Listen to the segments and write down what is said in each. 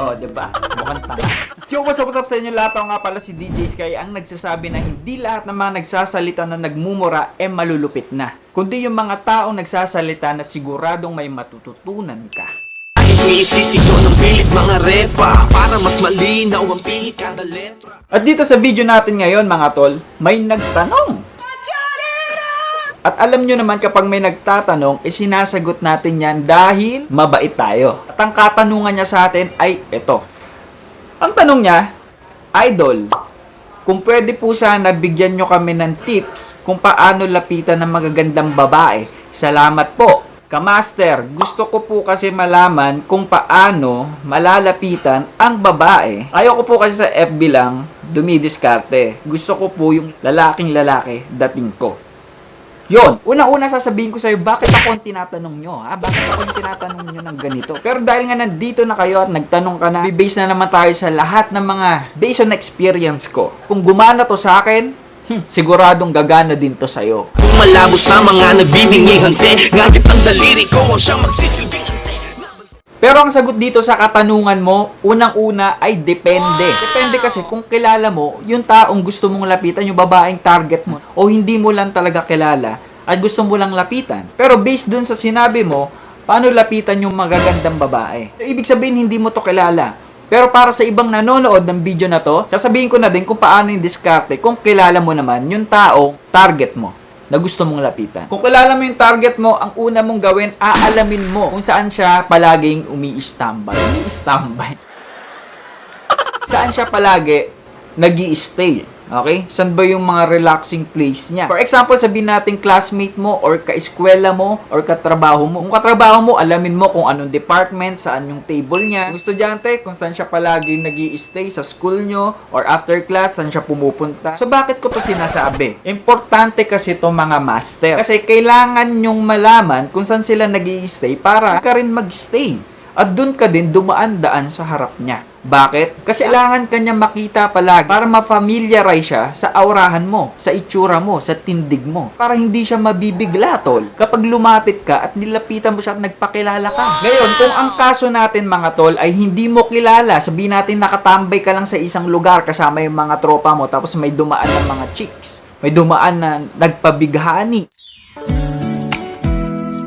Oh, di ba? Mukhang tanga. Yo, what's up, what's up sa inyo lahat? Ako nga pala si DJ Sky ang nagsasabi na hindi lahat ng mga nagsasalita na nagmumura eh malulupit na. Kundi yung mga taong nagsasalita na siguradong may matututunan ka. Iisisito ng pilit mga repa Para mas malinaw ang pihit kada letra At dito sa video natin ngayon mga tol, may nagtanong. At alam nyo naman kapag may nagtatanong, isinasagot natin yan dahil mabait tayo. At ang katanungan niya sa atin ay ito. Ang tanong niya, Idol, kung pwede po sana bigyan nyo kami ng tips kung paano lapitan ng magagandang babae. Salamat po. Kamaster, gusto ko po kasi malaman kung paano malalapitan ang babae. Ayoko po kasi sa FB lang dumidiskarte. Gusto ko po yung lalaking lalaki dating ko. Yon, unang-una sasabihin ko sa'yo, bakit ako ang tinatanong nyo, ha? Bakit ako yung tinatanong nyo ng ganito? Pero dahil nga nandito na kayo at nagtanong ka na, base na naman tayo sa lahat ng mga based on experience ko. Kung gumana to sa akin, hmm, siguradong gagana din to sa'yo. Kung malabo sa mga nagbibinging hante Ngagit ang daliri ko ang siyang magsisilbing Pero ang sagot dito sa katanungan mo, unang-una ay depende. Depende kasi kung kilala mo yung taong gusto mong lapitan, yung babaeng target mo, o hindi mo lang talaga kilala at gusto mo lang lapitan. Pero based dun sa sinabi mo, paano lapitan yung magagandang babae? Ibig sabihin hindi mo to kilala. Pero para sa ibang nanonood ng video na to, sasabihin ko na din kung paano yung diskarte kung kilala mo naman yung taong target mo na gusto mong lapitan. Kung kilala mo yung target mo, ang una mong gawin, aalamin mo kung saan siya palaging umi-standby. Umi-standby. saan siya palagi nag stay Okay? Saan ba yung mga relaxing place niya? For example, sabihin natin classmate mo or kaeskwela mo or katrabaho mo. Kung katrabaho mo, alamin mo kung anong department, saan yung table niya. Kung estudyante, kung saan siya palagi nag stay sa school nyo or after class, saan siya pumupunta. So, bakit ko to sinasabi? Importante kasi to mga master. Kasi kailangan nyong malaman kung saan sila nag stay para ka rin mag-stay. At dun ka din dumaan-daan sa harap niya. Bakit? Kasi kailangan kanya makita palagi para ma-familiarize siya sa aurahan mo, sa itsura mo, sa tindig mo. Para hindi siya mabibigla, tol. Kapag lumapit ka at nilapitan mo siya at nagpakilala ka. Ngayon, kung ang kaso natin mga tol ay hindi mo kilala, sabihin natin nakatambay ka lang sa isang lugar kasama yung mga tropa mo tapos may dumaan ng mga chicks. May dumaan na nagpabighani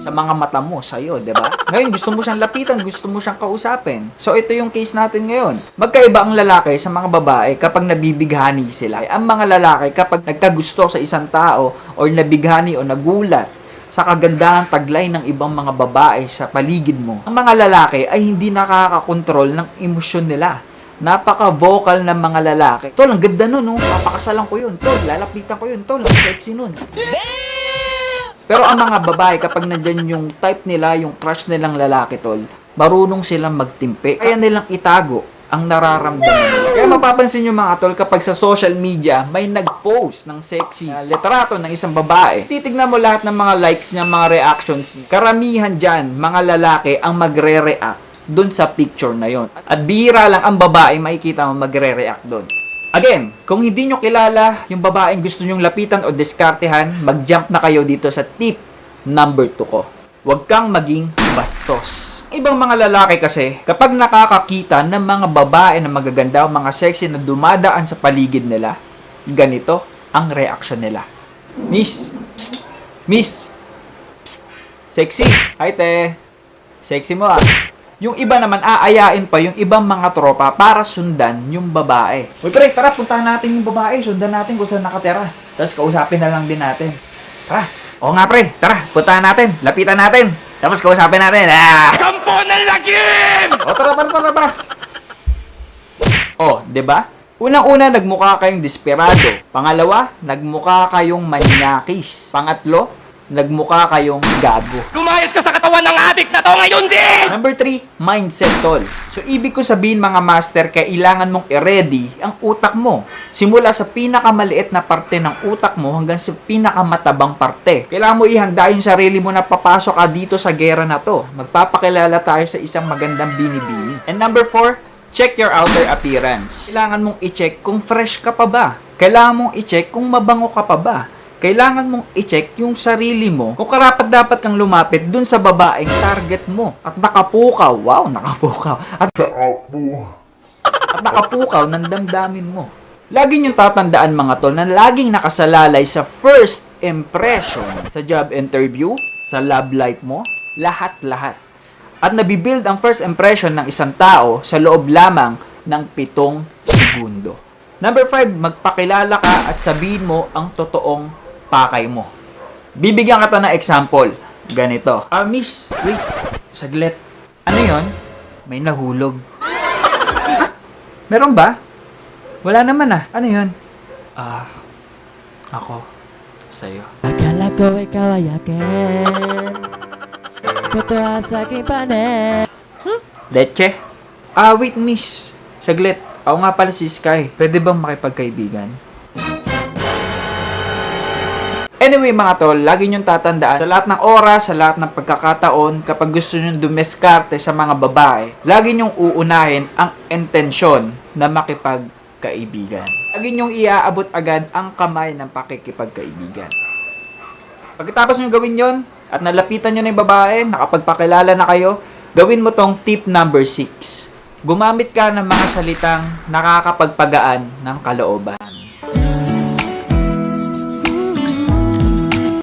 sa mga mata mo sa'yo, di ba? Ngayon, gusto mo siyang lapitan, gusto mo siyang kausapin. So, ito yung case natin ngayon. Magkaiba ang lalaki sa mga babae kapag nabibighani sila. Ang mga lalaki kapag nagkagusto sa isang tao or nabighani o nagulat sa kagandahan taglay ng ibang mga babae sa paligid mo. Ang mga lalaki ay hindi nakakakontrol ng emosyon nila. Napaka-vocal ng mga lalaki. Tol, ang ganda nun, no? Papakasalan ko yun. Tol, lalapitan ko yun. Tol, ang sexy nun. Pero ang mga babae, kapag nandyan yung type nila, yung crush nilang lalaki, tol, marunong silang magtimpi. Kaya nilang itago ang nararamdaman nila. Kaya mapapansin nyo mga tol, kapag sa social media, may nag-post ng sexy na litrato ng isang babae, titignan mo lahat ng mga likes niya, mga reactions. Karamihan dyan, mga lalaki ang magre-react dun sa picture na yon. At bihira lang ang babae makikita mo magre-react dun. Again, kung hindi nyo kilala yung babaeng gusto nyong lapitan o diskartehan, mag-jump na kayo dito sa tip number 2 ko. Huwag kang maging bastos. Ibang mga lalaki kasi, kapag nakakakita ng mga babae na magaganda o mga sexy na dumadaan sa paligid nila, ganito ang reaction nila. Miss, psst, miss, psst, sexy, hi te, sexy mo ah. Yung iba naman, aayain pa yung ibang mga tropa para sundan yung babae. Uy pre, tara, puntahan natin yung babae. Sundan natin kung saan nakatira. Tapos kausapin na lang din natin. Tara. Oo nga pre, tara, puntahan natin. Lapitan natin. Tapos kausapin natin. Ah! Kampo ng lagim! O tara, tara, tara, tara. O, 'di ba? Unang-una, nagmukha kayong desperado. Pangalawa, nagmukha kayong manyakis. Pangatlo, nagmukha kayong gago. Lumayas ka sa katawan ng adik na to ngayon din! Number 3, mindset tol. So, ibig ko sabihin mga master, kailangan mong i-ready ang utak mo. Simula sa pinakamaliit na parte ng utak mo hanggang sa pinakamatabang parte. Kailangan mo ihanda yung sarili mo na papasok ka dito sa gera na to. Magpapakilala tayo sa isang magandang binibini. And number 4, check your outer appearance. Kailangan mong i-check kung fresh ka pa ba. Kailangan mong i-check kung mabango ka pa ba. Kailangan mong i-check yung sarili mo kung karapat dapat kang lumapit dun sa babaeng target mo. At nakapukaw, wow, nakapukaw. At, at nakapukaw ng damdamin mo. Lagi niyong tatandaan mga tol na laging nakasalalay sa first impression sa job interview, sa love life mo, lahat-lahat. At nabibuild ang first impression ng isang tao sa loob lamang ng pitong segundo. Number 5, magpakilala ka at sabihin mo ang totoong pakay mo. Bibigyan kita ng example. Ganito. Ah, miss, wait, saglit. Ano yon? May nahulog. Ah, meron ba? Wala naman ah. Ano yon? Ah, ako. Sa'yo. Akala ko ikaw ay akin Totoo sa aking panin Leche? Ah, wait miss. Saglit. Ako nga pala si Sky. Pwede bang makipagkaibigan? Anyway mga tol, lagi niyong tatandaan sa lahat ng oras, sa lahat ng pagkakataon, kapag gusto niyong dumeskarte sa mga babae, lagi niyong uunahin ang intensyon na makipagkaibigan. Lagi niyong iaabot agad ang kamay ng pakikipagkaibigan. Pagkatapos nyo gawin yon at nalapitan nyo na yung babae, nakapagpakilala na kayo, gawin mo tong tip number 6. Gumamit ka ng mga salitang nakakapagpagaan ng kalooban.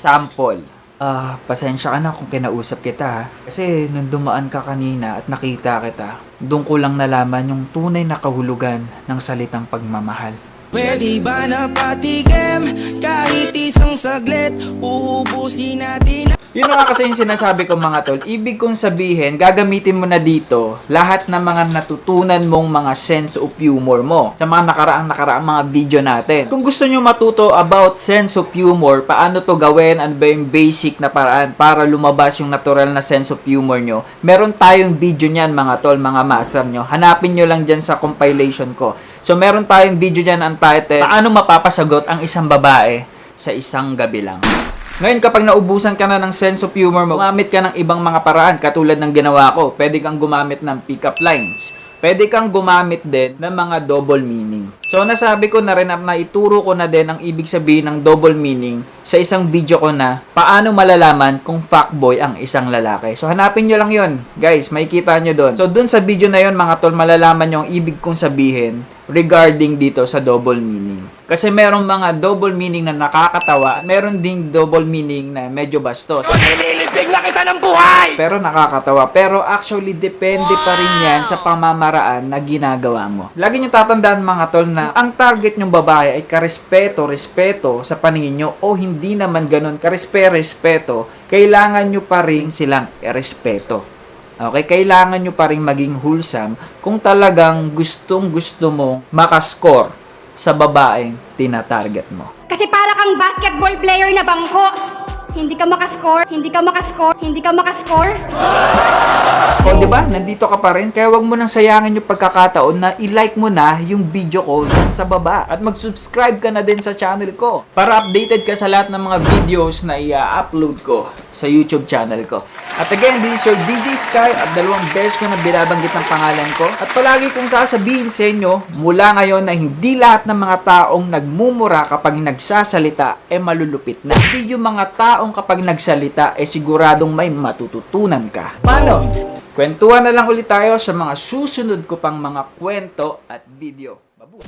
Sample. Ah, pasensya ka na kung kinausap kita ha. Kasi nung dumaan ka kanina at nakita kita, doon ko lang nalaman yung tunay na kahulugan ng salitang pagmamahal. Pwede ba na patigim kahit isang saglit Uubusin natin Yun na nga kasi yung sinasabi ko mga tol. Ibig kong sabihin, gagamitin mo na dito lahat ng mga natutunan mong mga sense of humor mo sa mga nakaraang nakaraang mga video natin. Kung gusto nyo matuto about sense of humor, paano to gawin, ano ba yung basic na paraan para lumabas yung natural na sense of humor nyo, meron tayong video niyan mga tol, mga master nyo. Hanapin nyo lang dyan sa compilation ko. So meron tayong video dyan ang title, Paano mapapasagot ang isang babae sa isang gabi lang. Ngayon, kapag naubusan ka na ng sense of humor mo, gumamit ka ng ibang mga paraan katulad ng ginawa ko. Pwede kang gumamit ng pick-up lines. Pwede kang gumamit din ng mga double meaning. So, nasabi ko na rin at naituro ko na din ang ibig sabihin ng double meaning sa isang video ko na paano malalaman kung fuckboy ang isang lalaki. So, hanapin nyo lang yon Guys, makikita nyo doon. So, dun sa video na yon mga tol, malalaman nyo ang ibig kong sabihin regarding dito sa double meaning. Kasi merong mga double meaning na nakakatawa, meron ding double meaning na medyo bastos. Nililibig na kita ng buhay! Pero nakakatawa. Pero actually, depende pa rin yan sa pamamaraan na ginagawa mo. Lagi nyo tatandaan mga tol na ang target nyong babae ay karespeto, respeto sa paningin nyo o hindi naman ganun karespe, respeto, kailangan nyo pa rin silang respeto. Okay, kailangan nyo pa rin maging wholesome kung talagang gustong gusto mong makascore sa babaeng tinatarget mo. Kasi para kang basketball player na bangko. Hindi ka makascore, hindi ka makascore, hindi ka makascore. O, di ba? Nandito ka pa rin. Kaya wag mo nang sayangin yung pagkakataon na i-like mo na yung video ko sa baba. At mag-subscribe ka na din sa channel ko para updated ka sa lahat ng mga videos na i-upload ko sa YouTube channel ko. At again, this is your DJ Sky at dalawang beses ko na binabanggit ng pangalan ko. At palagi kong sasabihin sa inyo mula ngayon na hindi lahat ng mga taong nagmumura kapag nagsasalita e malulupit na. Hindi yung mga taong kapag nagsalita e siguradong may matututunan ka. Paano? Kwentuhan na lang ulit tayo sa mga susunod ko pang mga kwento at video. Babu!